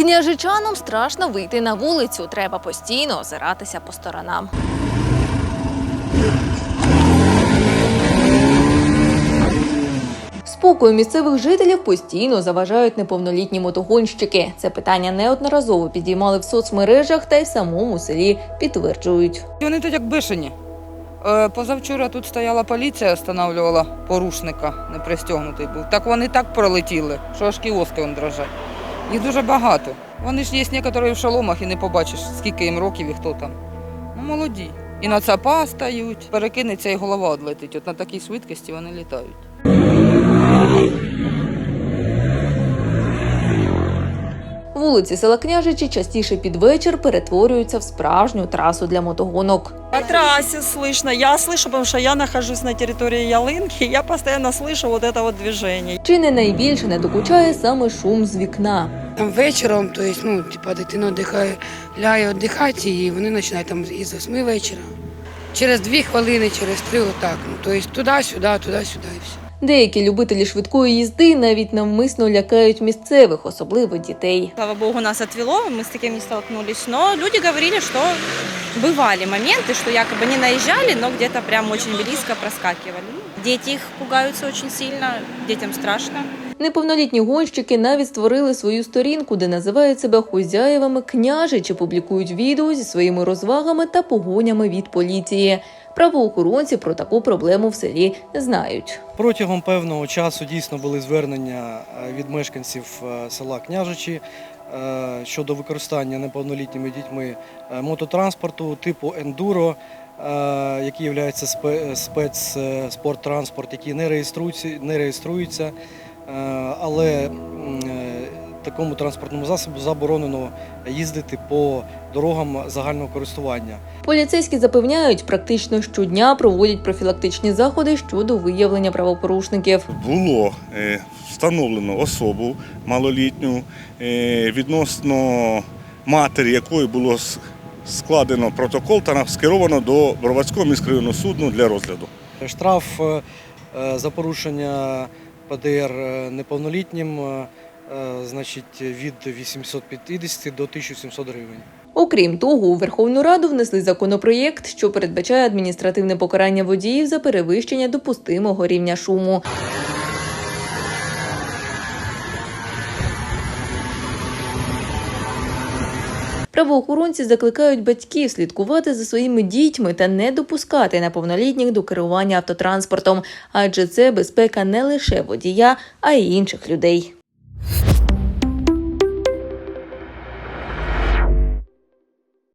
Княжичанам страшно вийти на вулицю. Треба постійно озиратися по сторонам. Спокою місцевих жителів постійно заважають неповнолітні мотогонщики. Це питання неодноразово підіймали в соцмережах та й в самому селі підтверджують. Вони тут як бешені. Е, Позавчора тут стояла поліція, встановлювала порушника, не пристягнутий був. Так вони так пролетіли, що аж кіоски дрожать. Їх дуже багато. Вони ж є некоторі в шоломах і не побачиш, скільки їм років і хто там. Ну, молоді. І на цапа стають, перекинеться і голова одлетить. От на такій швидкості вони літають. Вулиці села Княжичі частіше під вечір перетворюються в справжню трасу для мотогонок. По трассе слышно. Я слышу, потому что я нахожусь на территории Ялынки, я постоянно слышу вот это вот движение. Чи не найбільше не докучає саме шум з вікна? Там вечором, то есть, ну, типа, дитина віддихає, ляє віддихати, і вони починають там із 8 вечора. Через дві хвилини, через три, отак. Ну, то есть, туди-сюди, туди-сюди і все. Деякі любителі швидкої їзди навіть навмисно лякають місцевих, особливо дітей. Слава богу, нас отвело, мы с таким не столкнулись. Но люди говорили, что бывали моменты, что якобы не наезжали, но где-то прям очень близко проскакивали. Ну, Дети их пугаются очень сильно, детям страшно. Неповнолітні гонщики навіть створили свою сторінку, де називають себе хозяєвами княжичі, публікують відео зі своїми розвагами та погонями від поліції. Правоохоронці про таку проблему в селі знають. Протягом певного часу дійсно були звернення е, від мешканців е, села Княжичі е, щодо використання неповнолітніми дітьми мототранспорту типу ендуро, який є спецспорттранспорт, який не реєструється, не реєструється, але такому транспортному засобу заборонено їздити по дорогам загального користування. Поліцейські запевняють, практично щодня проводять профілактичні заходи щодо виявлення правопорушників. було е, встановлено особу малолітню, е, відносно матері якої було складено протокол та скеровано до Броварського міськрайонного суду для розгляду. Штраф е, за порушення ПДР неповнолітнім значить, від 850 до 1700 гривень. Окрім того, у Верховну Раду внесли законопроєкт, що передбачає адміністративне покарання водіїв за перевищення допустимого рівня шуму. Правоохоронці закликають батьків слідкувати за своїми дітьми та не допускати неповнолітніх до керування автотранспортом, адже це безпека не лише водія, а й інших людей.